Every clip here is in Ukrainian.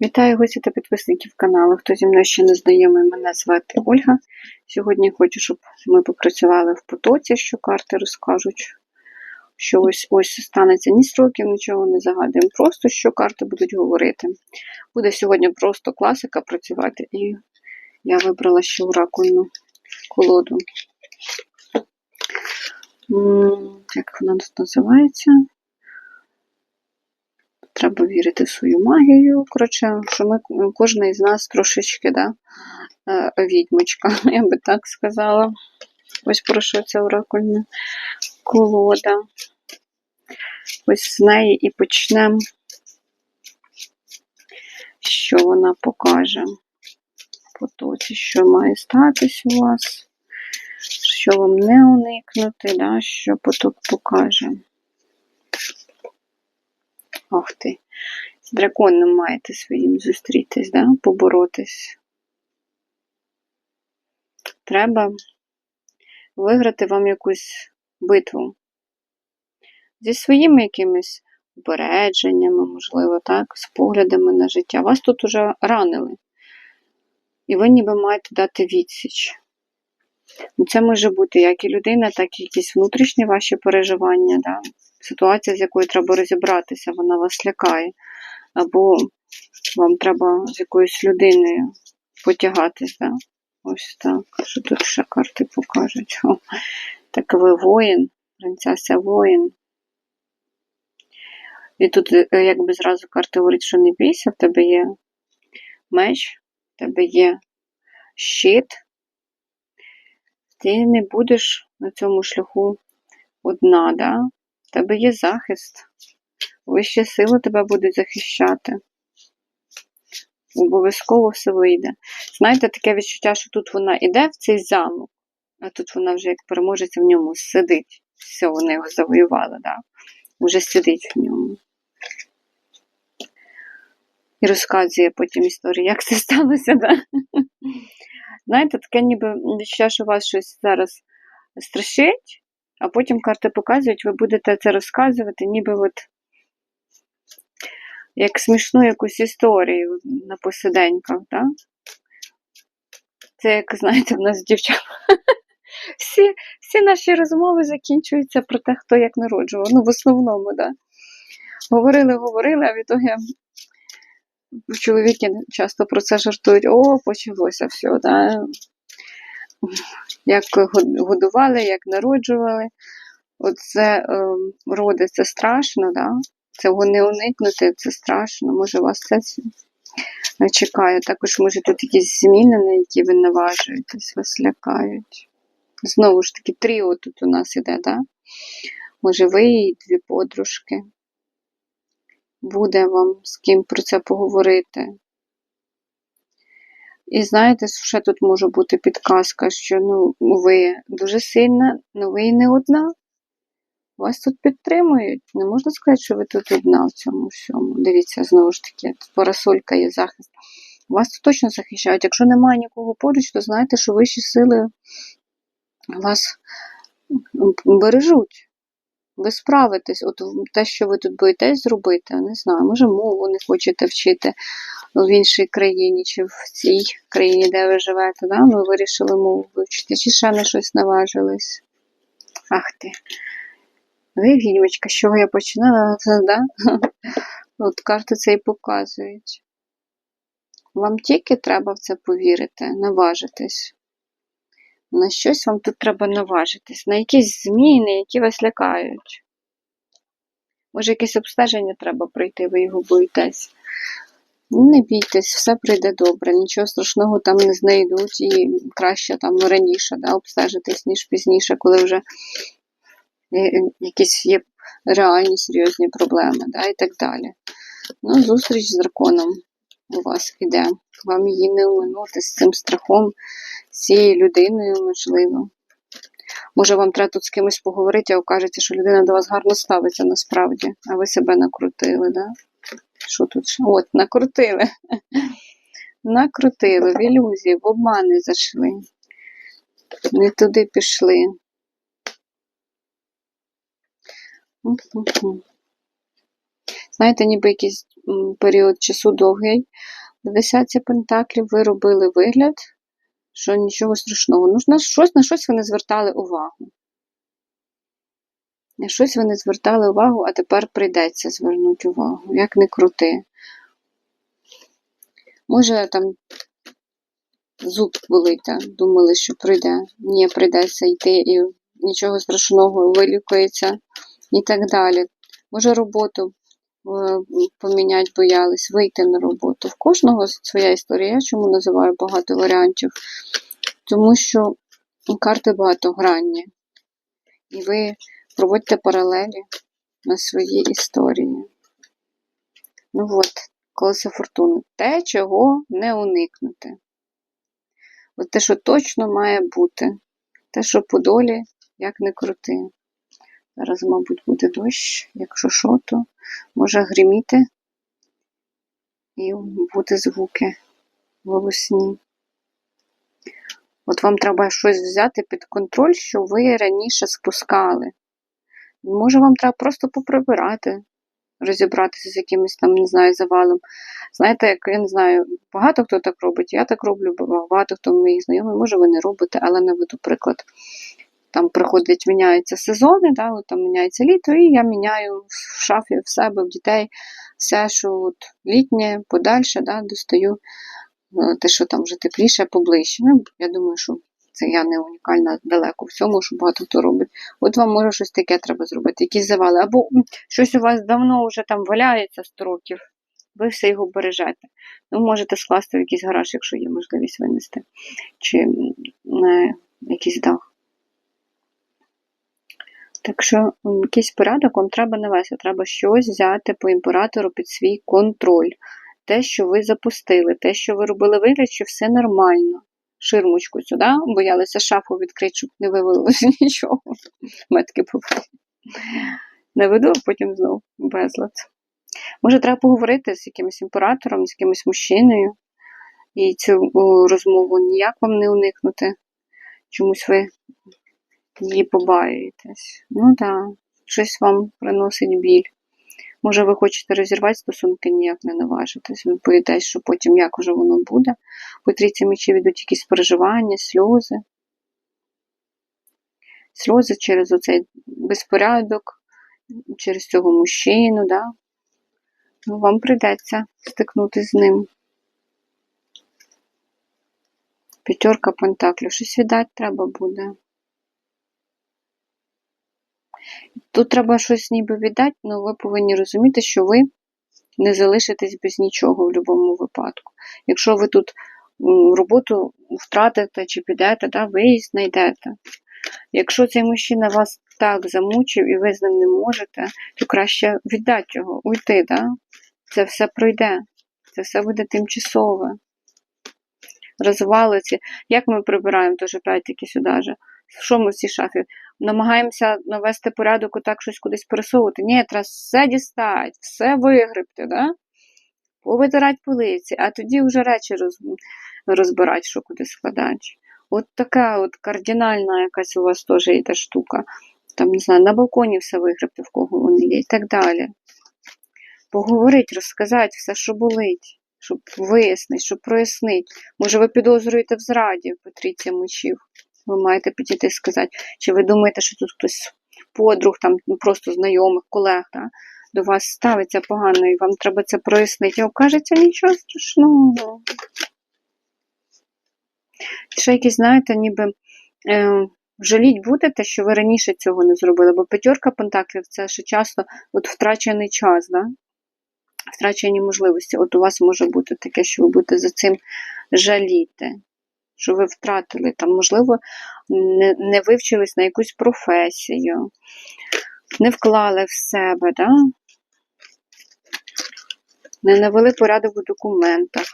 Вітаю гості та підписників каналу. Хто зі мною ще не знайомий, мене звати Ольга. Сьогодні хочу, щоб ми попрацювали в потоці, що карти розкажуть, що ось ось станеться ні строків, нічого не загадуємо. Просто що карти будуть говорити. Буде сьогодні просто класика працювати, і я вибрала ще оракульну колоду. Як вона тут називається? Треба вірити в свою магію. Коротше, що ми кожна із нас трошечки да, е, відьмочка, я би так сказала. Ось про що ця оракульна колода. Ось з неї і почнемо, що вона покаже. Потоці, що має статись у вас, що вам не уникнути, да, що поток покаже. Ох ти. З драконом маєте своїм зустрітись, да? поборотись. Треба виграти вам якусь битву. Зі своїми якимись упередженнями, можливо, так, з поглядами на життя. Вас тут уже ранили. І ви ніби маєте дати відсіч. Ну, Це може бути як і людина, так і якісь внутрішні ваші переживання. Да? Ситуація, з якою треба розібратися, вона вас лякає. Або вам треба з якоюсь людиною потягатись. Да? Ось так. Що тут ще карти покажуть? О, так ви воїн, принцеса воїн. І тут, е, якби зразу карти говорять, що не бійся, в тебе є меч, в тебе є щит. Ти не будеш на цьому шляху одна, да? В тебе є захист. Вищі сили тебе будуть захищати. Обов'язково все вийде. Знаєте, таке відчуття, що тут вона йде в цей замок, а тут вона вже як переможеться в ньому сидить. Все, вони його завоювали, да? Вже сидить в ньому. І розказує потім історію, як це сталося, да? Знаєте, таке ніби відчуття, що вас щось зараз страшить, а потім карти показують, ви будете це розказувати, ніби от як смішну якусь історію на посиденьках, так? Це, як знаєте, в нас дівчата. Всі всі наші розмови закінчуються про те, хто як народжував. Ну, в основному, да. Говорили, говорили, а в ітогі чоловіки часто про це жартують, о, почалося все, да. Як годували, як народжували. Оце е, роди, це страшно, да? Цього не уникнути, це страшно. Може вас це чекає. Також, може, тут якісь зміни, на які ви наважуєтесь, вас лякають. Знову ж таки, тріо тут у нас іде, да? Може, ви і дві подружки. Буде вам з ким про це поговорити. І знаєте, ще тут може бути підказка, що ну, ви дуже сильна, але ви і не одна. Вас тут підтримують. Не можна сказати, що ви тут одна в цьому всьому. Дивіться, знову ж таки, парасолька є захист. Вас тут точно захищають. Якщо немає нікого поруч, то знаєте, що вищі сили вас бережуть. Ви справитесь, от те, що ви тут боїтесь зробити, не знаю, може, мову не хочете вчити в іншій країні, чи в цій країні, де ви живете, да? ви вирішили мову вивчити, чи ще на щось наважились. Ах ти. Ви відьмочка, з чого я починала, да? От карти це і показують. Вам тільки треба в це повірити, наважитись. На щось вам тут треба наважитись, на якісь зміни, які вас лякають. Може, якесь обстеження треба пройти, ви його боїтесь. Не бійтесь, все прийде добре, нічого страшного там не знайдуть і краще там раніше да, обстежитись, ніж пізніше, коли вже якісь є реальні серйозні проблеми да, і так далі. Ну, Зустріч з драконом у вас іде. Вам її не оминути з цим страхом, з цією людиною, можливо. Може, вам треба тут з кимось поговорити, а окажеться, що людина до вас гарно ставиться насправді, а ви себе накрутили, да? Що тут? От, накрутили. Накрутили, в ілюзії, в обмани зайшли. Не туди пішли. знаєте, ніби якийсь період часу довгий. Десятці пентаклів ви робили вигляд, що нічого страшного. Ну, на щось, на щось ви не звертали увагу. На щось ви не звертали увагу, а тепер прийдеться звернути увагу. Як не крути. Може, там зуб болить, думали, що прийде. Ні, прийдеться йти і нічого страшного вилікується і так далі. Може, роботу поміняти боялись, вийти на роботу. В кожного своя історія. Я чому називаю багато варіантів? Тому що карти багатогранні. І ви проводьте паралелі на свої історії. Ну от, колесо фортуни. Те, чого не уникнути. От те, що точно має бути. Те, що по долі, як не крути. Зараз, мабуть, буде дощ, якщо що, то може гриміти і бути звуки голосні. От вам треба щось взяти під контроль, що ви раніше спускали. Може, вам треба просто поприбирати, розібратися з якимось там, не знаю, завалом. Знаєте, як я не знаю, багато хто так робить, я так роблю, багато хто моїх знайомих, може, ви не робите, але наведу приклад. Там приходять, міняються сезони, да, от там міняється літо, і я міняю в шафі в себе, в дітей все, що от літнє, подальше, да, достаю е, те, що там вже тепліше, поближче. Ну, я думаю, що це я не унікальна далеко в цьому, що багато хто робить. От вам може щось таке треба зробити, якісь завали. Або щось у вас давно вже там валяється 100 років, ви все його бережете. Ну, можете скласти в якийсь гараж, якщо є можливість винести, чи на якийсь дах. Так що якийсь порядок вам треба навести. Треба щось взяти по імператору під свій контроль. Те, що ви запустили, те, що ви робили вигляд, що все нормально. Ширмочку сюди, боялися шафу відкрити, щоб не вивалилося нічого. Метки буває. Не веду, а потім знов безлад. Може, треба поговорити з якимось імператором, з якимось мужчиною, і цю розмову ніяк вам не уникнути. Чомусь ви її побаюєтесь. Ну так, щось вам приносить біль. Може, ви хочете розірвати стосунки, ніяк не наважитесь. Ви боїтесь, що потім як уже воно буде. По трійці мечів йдуть якісь переживання, сльози. Сльози через оцей безпорядок, через цього мужчину, да? ну, вам прийдеться стикнутися з ним. П'ятерка пентаклів. Щось віддати треба буде. Тут треба щось ніби віддати, але ви повинні розуміти, що ви не залишитесь без нічого в будь-якому випадку. Якщо ви тут роботу втратите чи підете, да, ви її знайдете. Якщо цей мужчина вас так замучив і ви з ним не можете, то краще віддати його, уйти. Да? Це все пройде, це все буде тимчасове. Розвалиться. Як ми прибираємо теж опять-таки сюди же? Що ми в цій шафі? Намагаємося навести порядок, отак щось кудись пересовувати. Ні, треба все дістати, все вигребти, да? повитирати полиці, а тоді вже речі роз... розбирати, що куди складати. От така от кардинальна якась у вас теж йде штука. Там, не знаю, на балконі все вигребти, в кого вони є, і так далі. Поговорити, розказати все, що болить, щоб вияснити, щоб прояснити. Може, ви підозрюєте в зраді, Патріція мочів. Ви маєте підійти і сказати, чи ви думаєте, що тут хтось подруг, там ну, просто знайомих, колег да, до вас ставиться погано, і вам треба це прояснити. А кажеться, нічого страшного. Ще якісь, знаєте, ніби е, жаліть будете, що ви раніше цього не зробили, бо п'ятерка пентаклів це ще часто от втрачений час, да? втрачені можливості. От у вас може бути таке, що ви будете за цим жаліти що ви втратили, там, можливо, не не вивчились на якусь професію, не вклали в себе, да? не навели порядок у документах,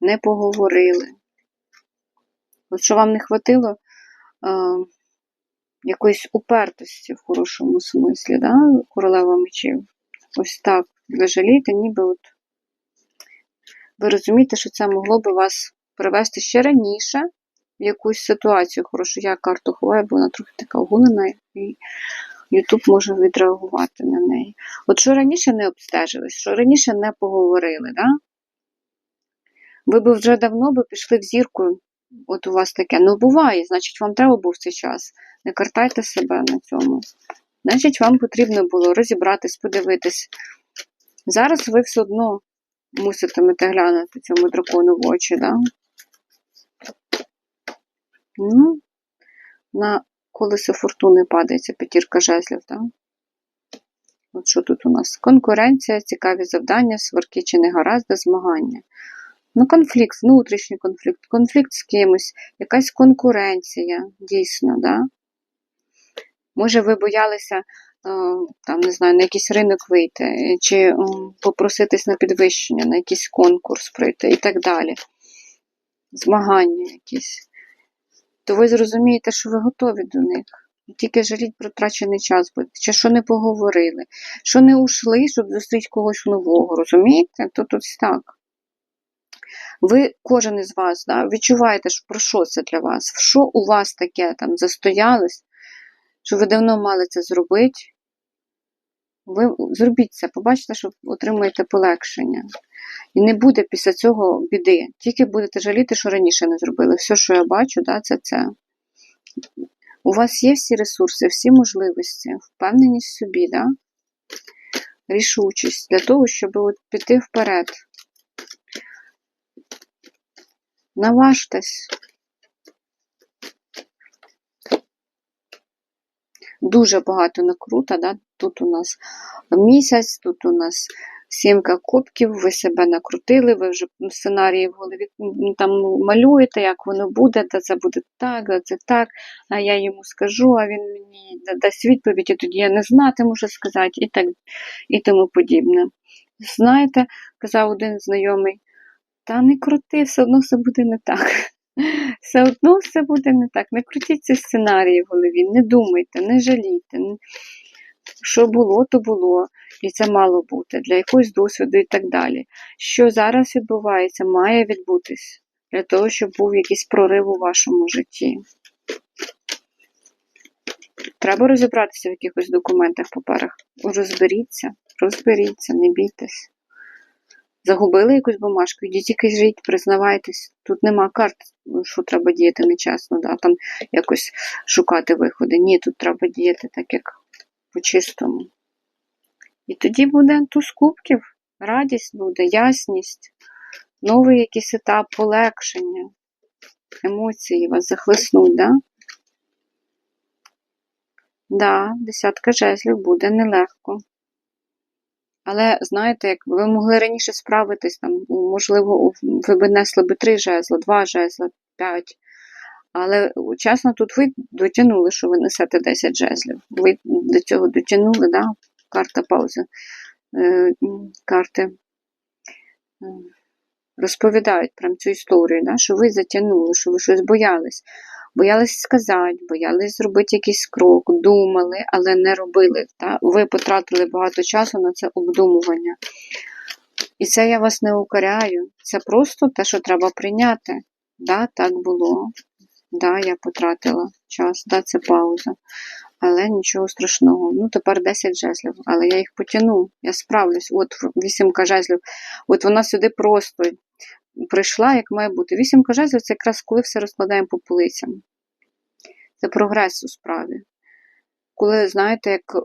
не поговорили. От що вам не хватило е, якоїсь упертості в хорошому смислі, да? королева мечів. Ось так. Ви жалієте, ніби от ви розумієте, що це могло би вас привести ще раніше в якусь ситуацію хорошу. Я карту ховаю, бо вона трохи така огулена і Ютуб може відреагувати на неї. От що раніше не обстежились, що раніше не поговорили, да? ви б вже давно би пішли в зірку, от у вас таке. Ну, буває, значить, вам треба був цей час. Не картайте себе на цьому. Значить, вам потрібно було розібратись, подивитись. Зараз ви все одно муситимете глянути цьому дракону в очі, да? Ну, на колесо фортуни падається п'ятірка жезлів, так? От що тут у нас? Конкуренція, цікаві завдання, сварки чи негаразди, змагання. Ну, конфлікт, внутрішній конфлікт, конфлікт з кимось, якась конкуренція, дійсно, да? Може, ви боялися, е, там, не знаю, на якийсь ринок вийти, чи попроситись на підвищення, на якийсь конкурс пройти і так далі. Змагання якісь. То ви зрозумієте, що ви готові до них. Тільки жаліть про втрачений час буде, чи що не поговорили, що не ушли, щоб зустріти когось нового, розумієте? То тут так. Ви, кожен із вас, да, відчуваєте, що про що це для вас, що у вас таке там застоялось, що ви давно мали це зробити. Ви зробіть це, побачите, що отримуєте полегшення. І не буде після цього біди. Тільки будете жаліти, що раніше не зробили. Все, що я бачу, да, це це. У вас є всі ресурси, всі можливості, впевненість в собі, да? рішучість для того, щоб от піти вперед. Наважтесь. Дуже багато накрута, да? Тут у нас місяць, тут у нас сімка кубків, ви себе накрутили, ви вже сценарії в голові там малюєте, як воно буде, та це буде так, да це так, а я йому скажу, а він мені дасть відповідь, і тоді я не знатиму, що сказати, і так і тому подібне. Знаєте, казав один знайомий, та не крути, все одно все буде не так. Все одно все буде не так. Не крутіть ці сценарії в голові, не думайте, не жалійте. Що було, то було, і це мало бути для якогось досвіду і так далі. Що зараз відбувається, має відбутись для того, щоб був якийсь прорив у вашому житті. Треба розібратися в якихось документах, паперах. Розберіться, розберіться, не бійтесь. Загубили якусь бумажку, йдіть тільки жіть, признавайтесь. Тут нема карт, що треба діяти нечесно, да, там якось шукати виходи. Ні, тут треба діяти так, як по-чистому. І тоді буде туз кубків, радість буде, ясність, новий якийсь етап полегшення, емоції вас захлиснуть, да? Да, десятка жезлів буде нелегко. Але, знаєте, як ви могли раніше справитись, там, можливо, ви б несли би три жезла, два жезла, п'ять. Але чесно, тут ви дотягнули, що ви несете 10 жезлів. Ви до цього дотягнули, да? карта паузи. Е, карти е, розповідають про цю історію, да? що ви затягнули, що ви щось боялись. Боялись сказати, боялись зробити якийсь крок, думали, але не робили. Та? Ви потратили багато часу на це обдумування. І це я вас не укоряю. Це просто те, що треба прийняти. Да, Так було. Да, я потратила час, да, це пауза. Але нічого страшного. Ну, тепер 10 жезлів, але я їх потягну, я справлюсь. От вісімка жезлів. От вона сюди просто прийшла, як має бути. Вісімка жезлів це якраз коли все розкладаємо по полицям. Це прогрес у справі. Коли, знаєте, як е,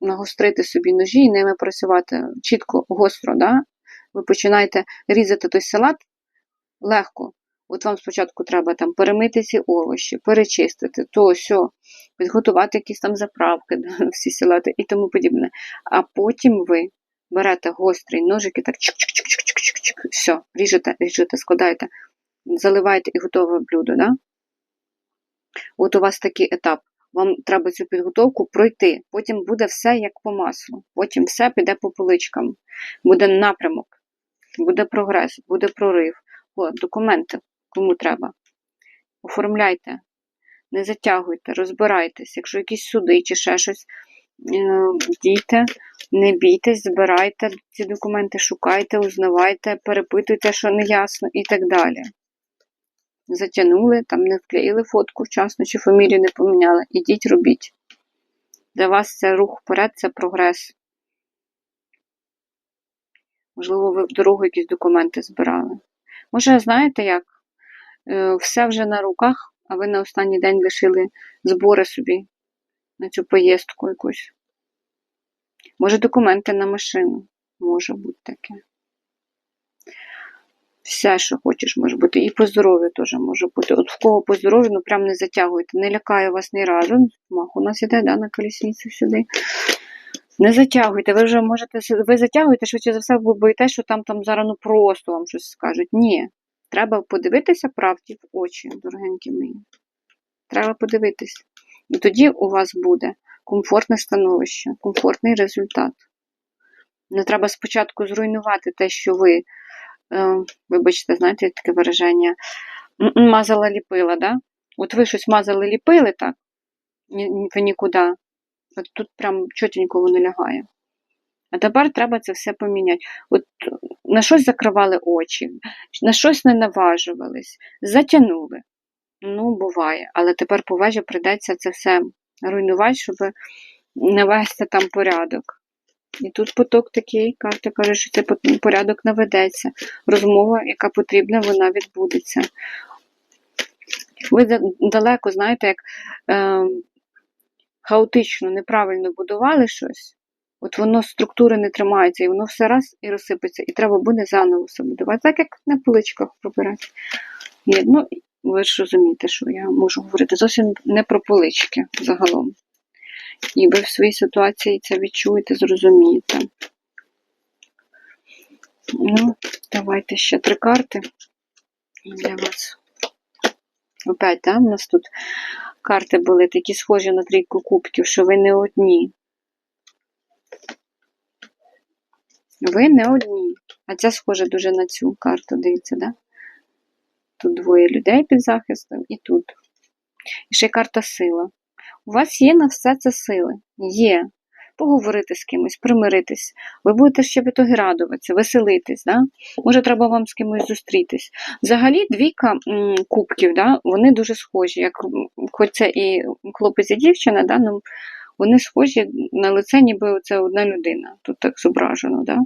нагострити собі ножі і ними працювати чітко, гостро, да? ви починаєте різати той салат легко. От вам спочатку треба там перемити ці овочі, перечистити, то сьо, підготувати якісь там заправки, всі салати і тому подібне. А потім ви берете гострий ножик і так чик-чик-чик-чик-чик-чик, все, ріжете, ріжете, складаєте, заливаєте і готове блюдо. Да? От у вас такий етап. Вам треба цю підготовку пройти. Потім буде все як по маслу. Потім все піде по поличкам. Буде напрямок, буде прогрес, буде прорив. О, документи кому треба. Оформляйте, не затягуйте, розбирайтесь. Якщо якісь суди чи ще щось, е, дійте, не бійтесь, збирайте ці документи, шукайте, узнавайте, перепитуйте, що не ясно, і так далі. Затягнули, там не вклеїли фотку вчасно, чи фамілію не поміняли. Ідіть, робіть. Для вас це рух вперед, це прогрес. Можливо, ви в дорогу якісь документи збирали. Може, знаєте як? Е, Все вже на руках, а ви на останній день лишили збори собі на цю поїздку якусь. Може, документи на машину. Може бути таке. Все, що хочеш, може бути. І по здоров'ю теж може бути. От в кого по здоров'ю, ну прям не затягуйте. Не лякає вас ні разу. Мах у нас іде, да, на колісницю сюди. Не затягуйте, ви вже можете, ви затягуєте, швидше за все, ви боїтесь, що там, там зараз ну просто вам щось скажуть. Ні. Треба подивитися правді в очі, дорогенькі мої. Треба подивитись. І тоді у вас буде комфортне становище, комфортний результат. Не треба спочатку зруйнувати те, що ви, е, вибачте, знаєте, таке вираження, мазала ліпила, да? От ви щось мазали ліпили так, ви нікуди. От тут прям чотенько воно лягає. А тепер треба це все поміняти. От на щось закривали очі, на щось не наважувались, затягнули. Ну, буває. Але тепер по вежі прийдеться це все руйнувати, щоб навести там порядок. І тут поток такий, карта каже, що цей порядок наведеться. Розмова, яка потрібна, вона відбудеться. Ви далеко, знаєте, як е, хаотично, неправильно будували щось, от воно структури не тримається, і воно все раз і розсипеться, і треба буде заново все будувати, так як на поличках прибирати. Ні, ну, ви ж розумієте, що я можу говорити зовсім не про полички загалом. І ви в своїй ситуації це відчуєте, зрозумієте. Ну, давайте ще три карти для вас. Опять, да, у нас тут карти були такі схожі на трійку кубків, що ви не одні. Ви не одні. А ця схожа дуже на цю карту, дивіться, да? Тут двоє людей під захистом і тут. І ще карта сила. У вас є на все це сили. Є. Поговорити з кимось, примиритись. Ви будете ще в ітогі радуватися, веселитись. Да? Може, треба вам з кимось зустрітись. Взагалі, двійка м, кубків, да, вони дуже схожі. Як, хоч це і хлопець і дівчина, да, ну, вони схожі на лице, ніби це одна людина. Тут так зображено. Да?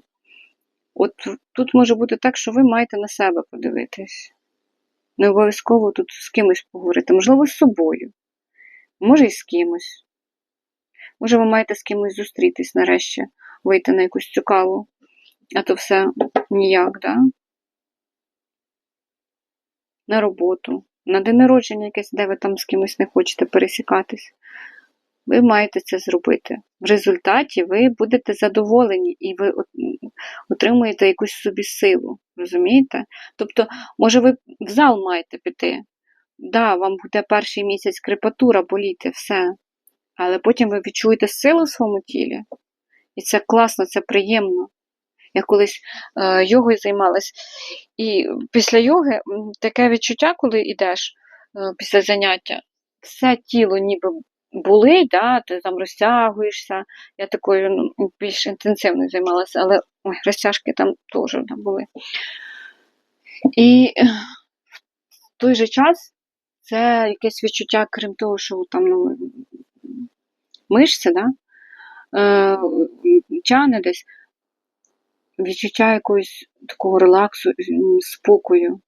От тут може бути так, що ви маєте на себе подивитись. Не обов'язково тут з кимось поговорити, можливо, з собою, може і з кимось. Може, ви маєте з кимось зустрітись нарешті, вийти на якусь цю каву, а то все ніяк, да? На роботу, на день народження якесь, де ви там з кимось не хочете пересікатись. Ви маєте це зробити. В результаті ви будете задоволені і ви отримуєте якусь собі силу. Розумієте? Тобто, може, ви в зал маєте піти. Да, вам буде перший місяць крепатура боліти, все. Але потім ви відчуєте силу в своєму тілі. І це класно, це приємно. Я колись е, йогою займалась, і після йоги таке відчуття, коли йдеш е, після заняття, все тіло ніби болить, да, ти там розтягуєшся. Я такою ну, більш інтенсивно займалася, але ой, розтяжки там теж да, були. І в той же час це якесь відчуття, крім того, що там ну, мишці, да, тяне десь, відчуття якогось такого релаксу, спокою.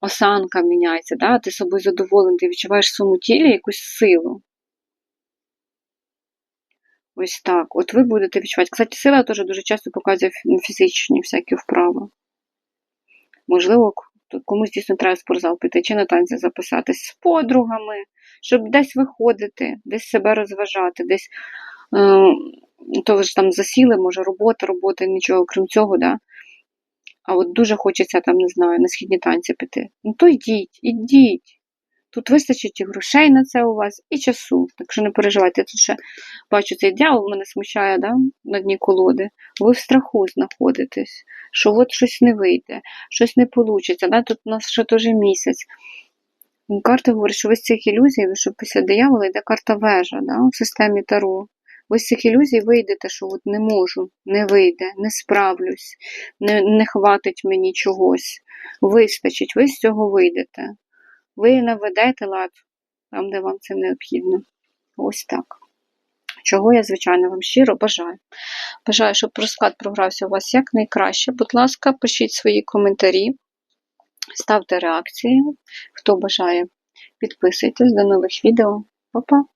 Осанка міняється, да? ти собою задоволений, ти відчуваєш в своєму тілі якусь силу. Ось так. От ви будете відчувати. Кстати, сила теж дуже часто показує фізичні всякі вправи. Можливо, комусь дійсно треба в спортзал піти чи на танці записатись з подругами, щоб десь виходити, десь себе розважати, десь е, то ж там засіли, може, робота, робота, нічого крім цього, да? А от дуже хочеться там, не знаю, на східні танці піти. Ну то йдіть, ідіть. Тут вистачить і грошей на це у вас, і часу. Так що не переживайте. Я тут ще бачу цей дьявол мене смущає да, на дні колоди. Ви в страху знаходитесь, що от щось не вийде, щось не вийде. Да? Тут у нас ще теж місяць. Карта говорить, що ви з цих ілюзій, що після диявола йде карта вежа да, в системі Таро. Ось цих ілюзій вийдете, що от не можу, не вийде, не справлюсь, не, не хватить мені чогось. Вистачить, ви з цього вийдете. Ви наведете лад там, де вам це необхідно. Ось так. Чого я, звичайно, вам щиро бажаю. Бажаю, щоб розклад програвся у вас якнайкраще. Будь ласка, пишіть свої коментарі, ставте реакції. Хто бажає, підписуйтесь до нових відео. Па-па!